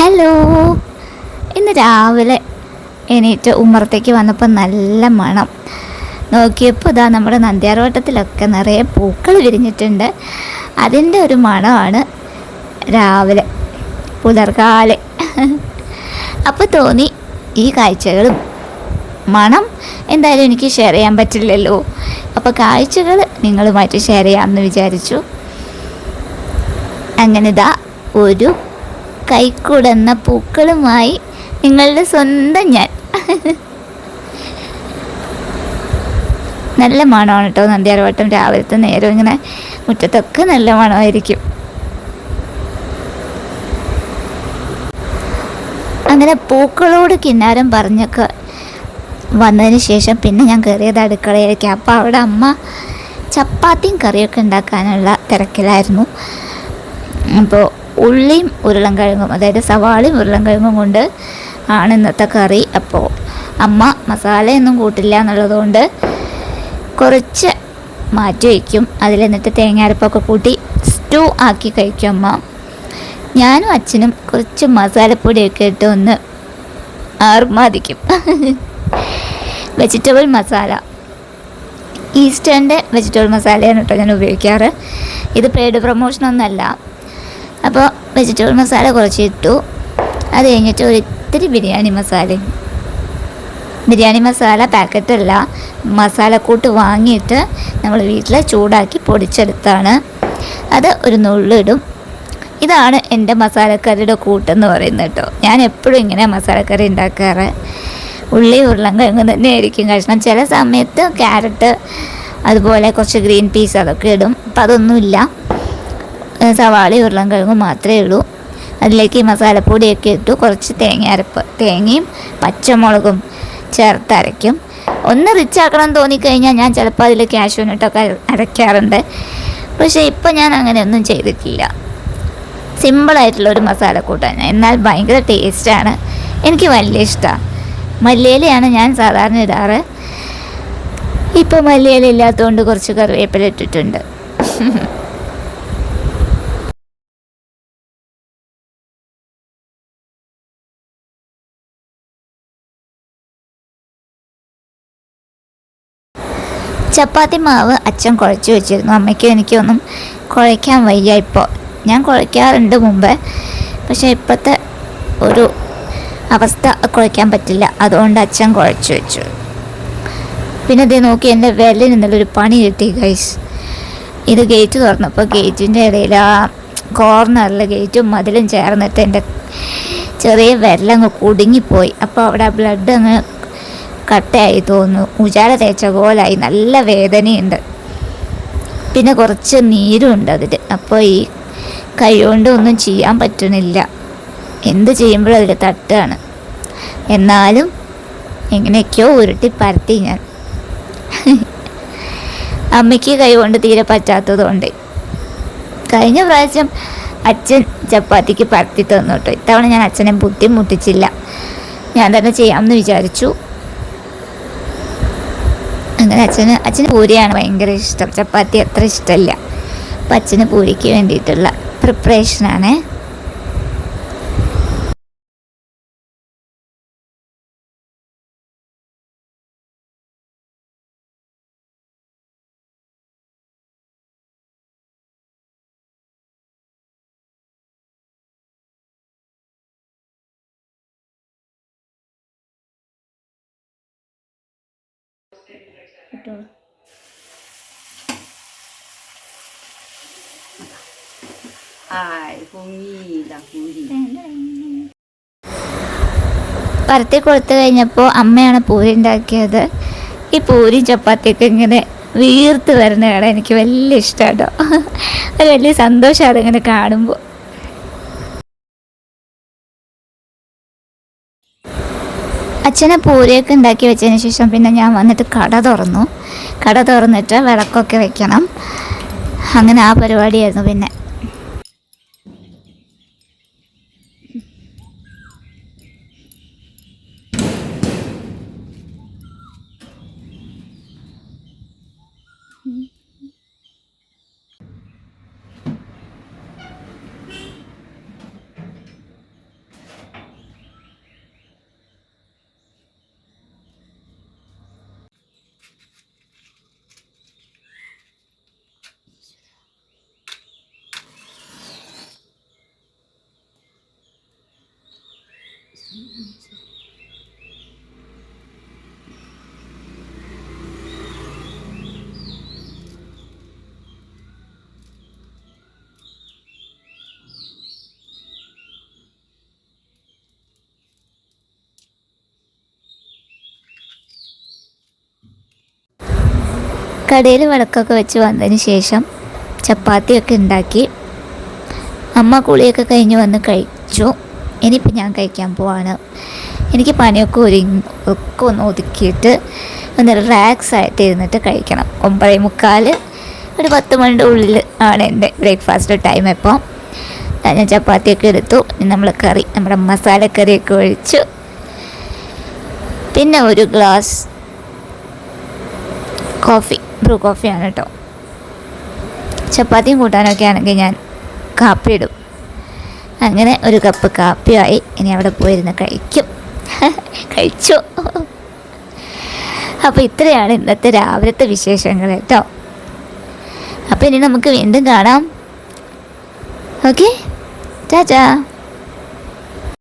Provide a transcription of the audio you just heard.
Hello. ഇന്ന് രാവിലെ എണീറ്റ് ഉമ്മറത്തേക്ക് വന്നപ്പോൾ നല്ല മണം. നോക്കിയപ്പോൾ ഇതാ നമ്മുടെ നന്ദ്യാർവട്ടത്തിലൊക്കെ നിറയെ പൂക്കൾ വിരിഞ്ഞിട്ടുണ്ട്. അതിന്റെ ഒരു മണമാണ് രാവിലെ പുലർകാലെ. അപ്പോൾ തോന്നി ഈ കാഴ്ചകളും മണം എന്തായാലും എനിക്ക് ഷെയർ ചെയ്യാൻ പറ്റില്ലല്ലോ. അപ്പോൾ കാഴ്ചകൾ നിങ്ങളുമായിട്ട് ഷെയർ ചെയ്യാമെന്ന് വിചാരിച്ചു. അങ്ങനെ ഇതാ ഒരു കൈക്കുടന്ന പൂക്കളുമായി നിങ്ങളുടെ സ്വന്തം ഞാൻ. നല്ല മണമാണ് കേട്ടോ നന്ദിയാർവട്ടം രാവിലത്തെ നേരം ഇങ്ങനെ മുറ്റത്തൊക്കെ നല്ല മണമായിരിക്കും. അങ്ങനെ പൂക്കളോട് കിന്നാരം പറഞ്ഞൊക്കെ വന്നതിന് ശേഷം പിന്നെ ഞാൻ കയറിയത് അടുക്കളയിലേക്ക്. അപ്പോൾ അവിടെ അമ്മ ചപ്പാത്തിയും കറിയൊക്കെ ഉണ്ടാക്കാനുള്ള തിരക്കിലായിരുന്നു. അപ്പോൾ ഉള്ളിയും ഉരുളൻകിഴങ്ങും അതായത് സവാളയും ഉരുളൻകിഴങ്ങും കൊണ്ട് ആണ് ഇന്നത്തെ കറി. അപ്പോൾ അമ്മ മസാലയൊന്നും കൂട്ടില്ല എന്നുള്ളതുകൊണ്ട് കുറച്ച് മാറ്റി വയ്ക്കും. അതിൽ എന്നിട്ട് തേങ്ങാരപ്പൊക്കെ കൂട്ടി സ്റ്റൂ ആക്കി കഴിക്കും അമ്മ. ഞാനും അച്ഛനും കുറച്ച് മസാലപ്പൊടിയൊക്കെ ഇട്ട് ഒന്ന് ആർമാദിക്കും. വെജിറ്റബിൾ മസാല. ഈസ്റ്റേണിന്റെ വെജിറ്റബിൾ മസാലയാണ് കേട്ടോ ഞാൻ ഉപയോഗിക്കാറ്. ഇത് പെയ്ഡ് പ്രൊമോഷനൊന്നുമല്ല. അപ്പോൾ വെജിറ്റബിൾ മസാല കുറച്ച് ഇട്ടു. അത് കഴിഞ്ഞിട്ട് ഒരു ഇത്തിരി ബിരിയാണി മസാല ബിരിയാണി മസാല പാക്കറ്റല്ല മസാലക്കൂട്ട് വാങ്ങിയിട്ട് നമ്മൾ വീട്ടിൽ ചൂടാക്കി പൊടിച്ചെടുത്താണ്. അത് ഒരു നുള്ളിടും ഇതാണ് എന്റെ മസാലക്കറിയുടെ കൂട്ടെന്ന് പറയുന്നത് കേട്ടോ. ഞാൻ എപ്പോഴും ഇങ്ങനെ മസാലക്കറി ഉണ്ടാക്കാറ് ഉള്ളി ഉരുളൻകിഴങ്ങ് തന്നെ ആയിരിക്കും കഷ്ണം. ചില സമയത്ത് ക്യാരറ്റ് അതുപോലെ കുറച്ച് ഗ്രീൻ പീസ് അതൊക്കെ ഇടും. അപ്പം അതൊന്നുമില്ല. സവാള ഉരുളൻകിഴങ്ങും മാത്രമേ ഉള്ളൂ. അതിലേക്ക് മസാലപ്പൊടിയൊക്കെ ഇട്ടു. കുറച്ച് തേങ്ങ അരപ്പ് തേങ്ങയും പച്ചമുളകും ചേർത്ത് അരയ്ക്കും. ഒന്ന് റിച്ച് ആക്കണം തോന്നിക്കഴിഞ്ഞാൽ ഞാൻ ചിലപ്പോൾ അതിൽ ക്യാഷ്യൂനട്ടൊക്കെ അരയ്ക്കാറുണ്ട്. പക്ഷേ ഇപ്പം ഞാൻ അങ്ങനെയൊന്നും ചെയ്തിട്ടില്ല. സിമ്പിളായിട്ടുള്ള ഒരു മസാലക്കൂട്ടാണ് എന്നാൽ ഭയങ്കര ടേസ്റ്റാണ് എനിക്ക് വലിയ ഇഷ്ടമാണ്. മല്ലിയിലയാണ് ഞാൻ സാധാരണ ഇടാറ്. ഇപ്പോൾ മല്ലിയില ഇല്ലാത്തതുകൊണ്ട് കുറച്ച് കറിവേപ്പില ഇട്ടിട്ടുണ്ട്. ചപ്പാത്തി മാവ് അച്ഛൻ കുഴച്ച് വെച്ചിരുന്നു. അമ്മയ്ക്കും എനിക്കൊന്നും കുഴയ്ക്കാൻ വയ്യ ഇപ്പോൾ. ഞാൻ കുഴയ്ക്കാറുണ്ട് മുമ്പേ. പക്ഷേ ഇപ്പോഴത്തെ ഒരു അവസ്ഥ കുഴയ്ക്കാൻ പറ്റില്ല. അതുകൊണ്ട് അച്ഛൻ കുഴച്ച് വെച്ചു. പിന്നെ ഇതേ നോക്കി എന്റെ വിരലിൽ നിന്നുള്ളൊരു പണി കിട്ടി ഗൈസ് ഇത് ഗേറ്റ് തുറന്നപ്പോൾ ഗേറ്റിന്റെ ഇടയിൽ ആ കോർണറിൽ ഗേറ്റും മതിലും ചേർന്നിട്ട് എന്റെ ചെറിയ വിരലങ്ങ് കുടുങ്ങിപ്പോയി. അപ്പോൾ അവിടെ ആ ബ്ലഡ് അങ്ങ് കട്ടയായി തോന്നുന്നു. ഉജാല തേച്ച പോലായി. നല്ല വേദനയുണ്ട്. പിന്നെ കുറച്ച് നീരുണ്ട് അതിൽ അപ്പോൾ ഈ കൈ കൊണ്ട് ഒന്നും ചെയ്യാൻ പറ്റുന്നില്ല. എന്ത് ചെയ്യുമ്പോഴും അതിൽ തട്ടാണ്. എന്നാലും എങ്ങനെയൊക്കെയോ ഉരുട്ടി പരത്തി ഞാൻ. അമ്മയ്ക്ക് കൈ കൊണ്ട് തീരെ പറ്റാത്തതുകൊണ്ട് കഴിഞ്ഞ പ്രാവശ്യം അച്ഛൻ ചപ്പാത്തിക്ക് പരത്തി തന്നു കേട്ടോ. ഇത്തവണ ഞാൻ അച്ഛനെ ബുദ്ധിമുട്ടിച്ചില്ല. ഞാൻ തന്നെ ചെയ്യാമെന്ന് വിചാരിച്ചു. അങ്ങനെ അച്ഛന് അച്ഛന് പൂരിയാണ് ഭയങ്കര ഇഷ്ടം. ചപ്പാത്തി അത്ര ഇഷ്ടമല്ല അപ്പം അച്ഛന് പൂരിക്ക് വേണ്ടിയിട്ടുള്ള പ്രിപ്പറേഷനാണ് പൂരി പരത്തി കൊടുത്തു കഴിഞ്ഞപ്പോൾ അമ്മയാണ് പൂരി ഉണ്ടാക്കിയത്. ഈ പൂരി ചപ്പാത്തിയൊക്കെ ഇങ്ങനെ വീർത്ത് വരുന്ന കാണാൻ എനിക്ക് വലിയ ഇഷ്ടമാണ് ഒരു വലിയ സന്തോഷമാണ് ഇങ്ങനെ കാണുമ്പോൾ അച്ഛനെ പൂരിയൊക്കെ ഉണ്ടാക്കി വെച്ചതിന് ശേഷം പിന്നെ ഞാൻ വന്നിട്ട് കട തുറന്നു. കട തുറന്നിട്ട് വിളക്കൊക്കെ വെക്കണം. അങ്ങനെ ആ പരിപാടിയായിരുന്നു പിന്നെ. കടയിൽ വിളക്കൊക്കെ വെച്ച് വന്നതിന് ശേഷം ചപ്പാത്തിയൊക്കെ ഉണ്ടാക്കി. അമ്മ കുളിയൊക്കെ കഴിഞ്ഞ് വന്ന് കഴിച്ചു. ഇനിയിപ്പോൾ ഞാൻ കഴിക്കാൻ പോവാണ്. എനിക്ക് പനിയൊക്കെ ഒരുങ്ങി ഒക്കെ ഒന്ന് ഒതുക്കിയിട്ട് ഒന്ന് റിലാക്സ് ആയിട്ട് ഇരുന്നിട്ട് കഴിക്കണം. ഒമ്പതേ മുക്കാൽ ഒരു പത്ത് മണിയുടെ ഉള്ളിൽ ആണ് എന്റെ ബ്രേക്ക്ഫാസ്റ്റ് ടൈം ഇപ്പോൾ ഞാൻ ചപ്പാത്തിയൊക്കെ എടുത്തു. നമ്മൾ കറി നമ്മുടെ മസാലക്കറിയൊക്കെ ഒഴിച്ചു. പിന്നെ ഒരു ഗ്ലാസ് കോഫി ബ്രൂ കോഫിയാണ് കേട്ടോ. ചപ്പാത്തിയും കൂട്ടാനൊക്കെ ആണെങ്കിൽ ഞാൻ കാപ്പി ഇടും. അങ്ങനെ ഒരു കപ്പ് കാപ്പിയായി ഇനി അവിടെ പോയിരുന്ന് കഴിക്കും. കഴിച്ചു. അപ്പോൾ ഇത്രയാണ് ഇന്നത്തെ രാവിലത്തെ വിശേഷങ്ങൾ കേട്ടോ. അപ്പോൾ ഇനി നമുക്ക് വീണ്ടും കാണാം. ഓക്കെ ചാച്ചാ